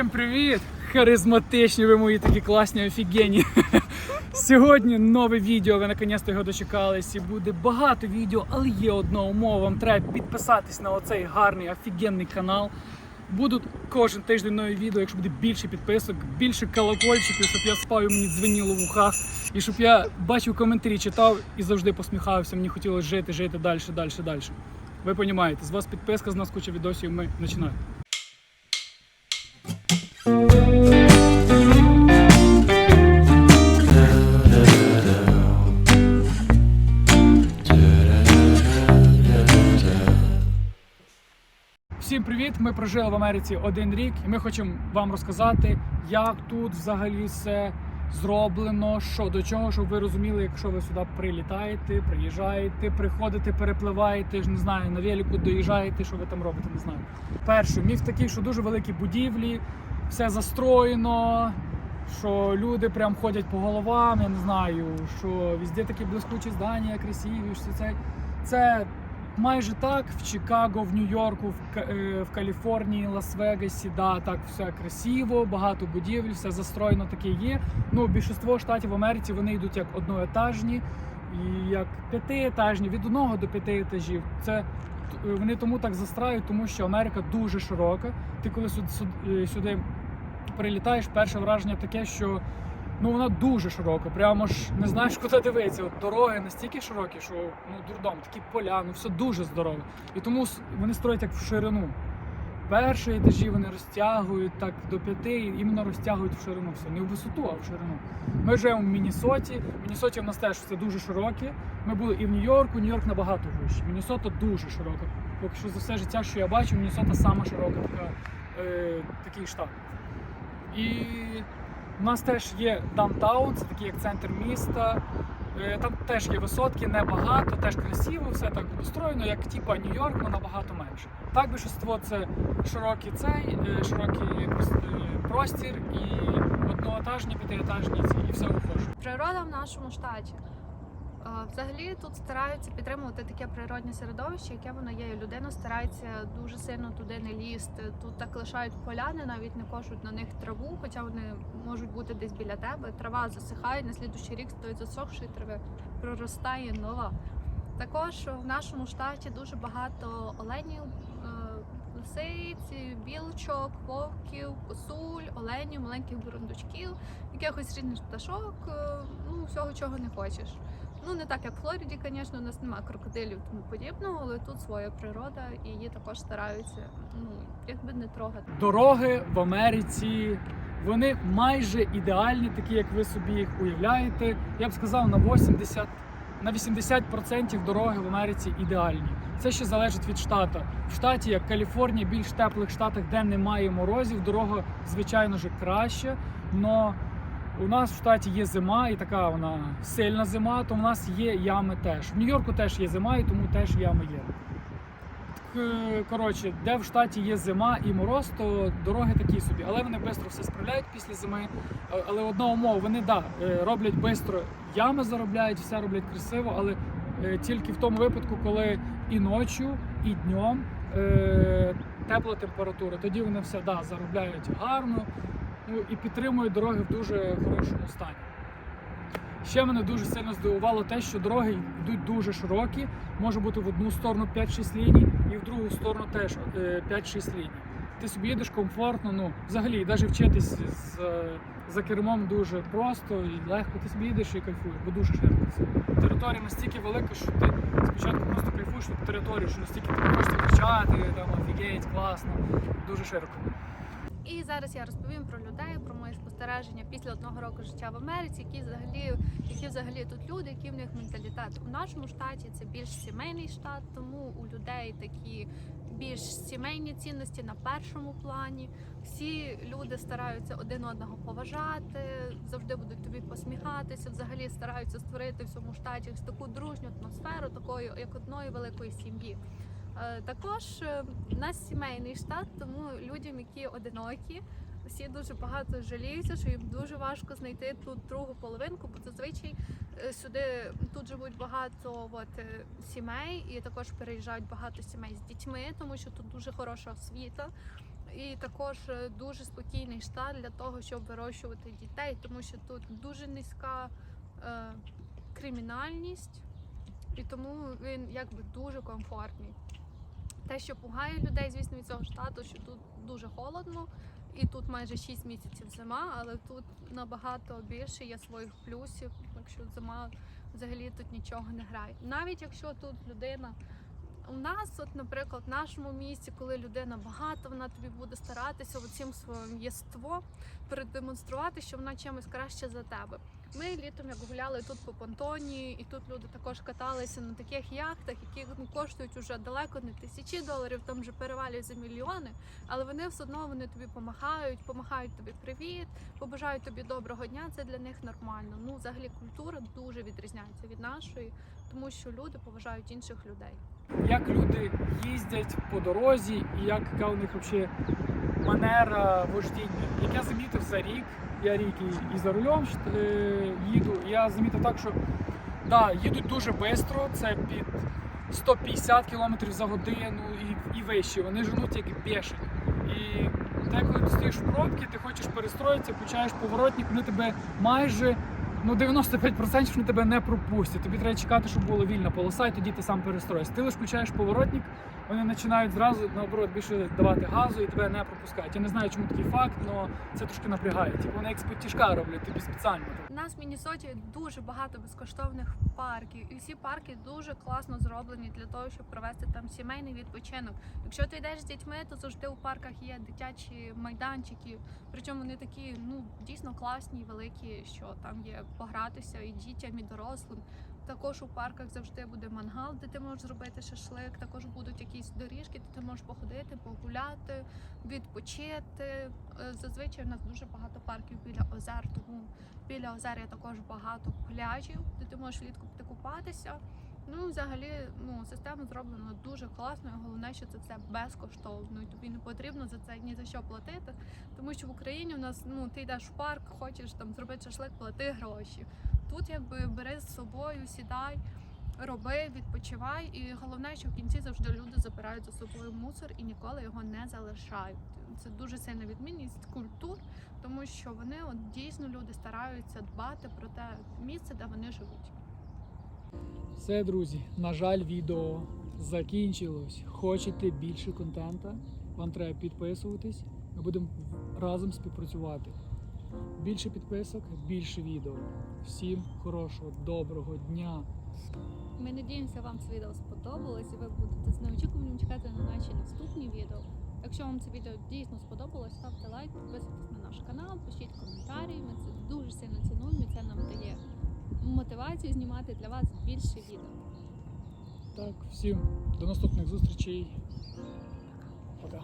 Всім привіт! Харизматичні ви мої такі класні офігенні. Сьогодні нове відео, ви наконець-то його дочекались. І буде багато відео, але є одна умова. Вам треба підписатись на оцей гарний офігенний канал. Будуть кожен тиждень нові відео, якщо буде більше підписок, більше колокольчиків, щоб я спав і мені дзвеніло в ухах, і щоб я бачив коментарі, читав і завжди посміхався. Мені хотілося жити, жити далі, далі, далі. Ви розумієте, з вас підписка, з нас куча відосів, ми починаємо. Привіт! Ми прожили в Америці один рік, і ми хочемо вам розказати, як тут взагалі все зроблено, що до чого, щоб ви розуміли, якщо ви сюди прилітаєте, приїжджаєте, приходите, перепливаєте, не знаю, на велику доїжджаєте, що ви там робите, не знаю. Перше, міф такий, що дуже великі будівлі, все застроєно, що люди прям ходять по головам, я не знаю, що везде такі блискучі здання, красиві, що це. Це майже так. В Чикаго, в Нью-Йорку, в, е, в Каліфорнії, Лас-Вегасі, да, так все красиво, багато будівель, все застроєно таке є. Ну, більшість штатів в Америці вони йдуть як одноетажні як п'ятиетажні, від одного до п'яти етажів. Це е, вони тому так застраюють, тому що Америка дуже широка. Ти коли сюди, сюди, сюди прилітаєш, перше враження таке, що ну вона дуже широка. Прямо ж не знаєш, куди дивитися. От дороги настільки широкі, що ну дурдом, такі поля, ну все дуже здорове. І тому вони строять як в ширину. Перші етажі вони розтягують так до п'яти, іменно розтягують в ширину все. Не в висоту, а в ширину. Ми живемо в Міннесоті. В Міннесоті в нас теж все дуже широке. Ми були і в Нью-Йорку, Нью-Йорк набагато вищий. Міннесота дуже широка. Поки що за все життя, що я бачу, Міннесота сама широка така, е, такий штат. І у нас теж є даунтаун, це такий як центр міста. Е, Там теж є висотки, небагато, теж красиво, все так устроєно, як типа Нью-Йорк, але набагато менше. Так більшість це широкий цей, е, широкий е, простір і одноетажні, п'ятиетажні і все ухоже. Природа в нашому штаті. Взагалі тут стараються підтримувати таке природне середовище, яке воно є. Людина старається дуже сильно туди не лізти. Тут так лишають поляни, навіть не кошуть на них траву, хоча вони можуть бути десь біля тебе. Трава засихає, на слідущий рік з тої засохшої трави проростає нова. Також в нашому штаті дуже багато оленів, е, лисиць, білочок, вовків, косуль, оленів, маленьких бурундучків, якихось різних пташок, е, ну всього чого не хочеш. Ну не так як в Флориді, звісно, у нас немає крокодилів тому подібного, але тут своя природа і її також стараються ну якби не трогати. Дороги в Америці вони майже ідеальні, такі як ви собі їх уявляєте. Я б сказав на 80 на 80% дороги в Америці ідеальні. Це ще залежить від штату. В штаті, як Каліфорнія, більш теплих штатах, де немає морозів, дорога, звичайно ж, краще. Но у нас в штаті є зима, і така вона сильна зима, то в нас є ями теж. В Нью-Йорку теж є зима, і тому теж ями є. К- Коротше, де в штаті є зима і мороз, то дороги такі собі, але вони швидко все справляють після зими. Е, Але одна умова, вони да, е, роблять швидко ями заробляють, все роблять красиво, але е, тільки в тому випадку, коли і ночі, і днем е, тепла температура. Тоді вони все да, заробляють гарно і підтримують дороги в дуже хорошому стані. Ще мене дуже сильно здивувало те, що дороги йдуть дуже широкі. Може бути в одну сторону 5-6 ліній, і в другу сторону теж е, 5-6 ліній. Ти собі їдеш комфортно, ну взагалі, навіть вчитись з, е, за кермом дуже просто і легко. Ти собі їдеш і кайфуєш, бо дуже широко. Територія настільки велика, що ти спочатку просто кайфуєш від території, що настільки ти хочеш кричати, там офігеть, класно, дуже широко. І зараз я розповім про людей, про мої спостереження після одного року життя в Америці, які взагалі, які взагалі тут люди, який в них менталітет. У нашому штаті це більш сімейний штат, тому у людей такі більш сімейні цінності на першому плані. Всі люди стараються один одного поважати, завжди будуть тобі посміхатися. Взагалі стараються створити в цьому штаті таку дружню атмосферу, такою як одної великої сім'ї. Е, Також е, в нас сімейний штат, тому людям, які одинокі, всі дуже багато жаліються, що їм дуже важко знайти тут другу половинку, бо зазвичай е, сюди тут живуть багато от, е, сімей, і також переїжджають багато сімей з дітьми, тому що тут дуже хороша освіта. І також е, дуже спокійний штат для того, щоб вирощувати дітей, тому що тут дуже низька е, кримінальність, і тому він якби дуже комфортний. Те, що пугає людей, звісно, від цього штату, що тут дуже холодно, і тут майже 6 місяців зима, але тут набагато більше є своїх плюсів, якщо зима взагалі тут нічого не грає. Навіть якщо тут людина. У нас, от, наприклад, в нашому місті, коли людина багата, вона тобі буде старатися оцим своїм єство продемонструвати, що вона чимось краще за тебе. Ми літом як гуляли тут по понтоні, і тут люди також каталися на таких яхтах, які ну, коштують уже далеко не тисячі доларів, там вже перевалюють за мільйони. Але вони все одно вони тобі помахають, помахають тобі привіт, побажають тобі доброго дня. Це для них нормально. Ну, взагалі, культура дуже відрізняється від нашої, тому що люди поважають інших людей. Як люди їздять по дорозі, і як яка у них взагалі манера вождіння. Як я замітив за рік, я рік і, за рулем е, їду, я замітив так, що да, їдуть дуже швидко, це під 150 км за годину і, і вище. Вони женуть як бешені. І те, коли ти стоїш в пробці, ти хочеш перестроїтися, включаєш поворотник, вони тебе майже ну 95% вони тебе не пропустять. Тобі треба чекати, щоб була вільна полоса, і тоді ти сам перестроїшся. Ти лише включаєш поворотник, вони починають зразу наоборот більше давати газу і тебе не пропускають. Я не знаю, чому такий факт, але це трошки напрягає. Типу вони як з роблять тобі спеціально. У нас в Міннесоті дуже багато безкоштовних парків, і всі парки дуже класно зроблені для того, щоб провести там сімейний відпочинок. Якщо ти йдеш з дітьми, то завжди у парках є дитячі майданчики. Причому вони такі ну дійсно класні, великі, що там є погратися і дітям, і дорослим. Також у парках завжди буде мангал, де ти можеш зробити шашлик. Також будуть якісь доріжки, де ти можеш походити, погуляти, відпочити. Е, Зазвичай в нас дуже багато парків біля озер, тому біля озер є також багато пляжів, де ти можеш влітку піти купатися. Ну, взагалі, ну, система зроблена дуже класно. і Головне, що це все безкоштовно. І тобі не потрібно за це ні за що платити. Тому що в Україні у нас ну ти йдеш в парк, хочеш там зробити шашлик, плати гроші. Тут якби бери з собою, сідай, роби, відпочивай. І головне, що в кінці завжди люди забирають за собою мусор і ніколи його не залишають. Це дуже сильна відмінність культур, тому що вони от дійсно люди стараються дбати про те місце, де вони живуть. Все, друзі, на жаль, відео закінчилось. Хочете більше контента? Вам треба підписуватись. Ми будемо разом співпрацювати. Більше підписок, більше відео. Всім хорошого, доброго дня. Ми надіємося, вам це відео сподобалось і ви будете з неочікуванням чекати на наші наступні відео. Якщо вам це відео дійсно сподобалось, ставте лайк, підписуйтесь на наш канал, пишіть коментарі. Ми це дуже сильно цінуємо. і Це нам дає мотивацію знімати для вас більше відео. Так, всім до наступних зустрічей. Пока.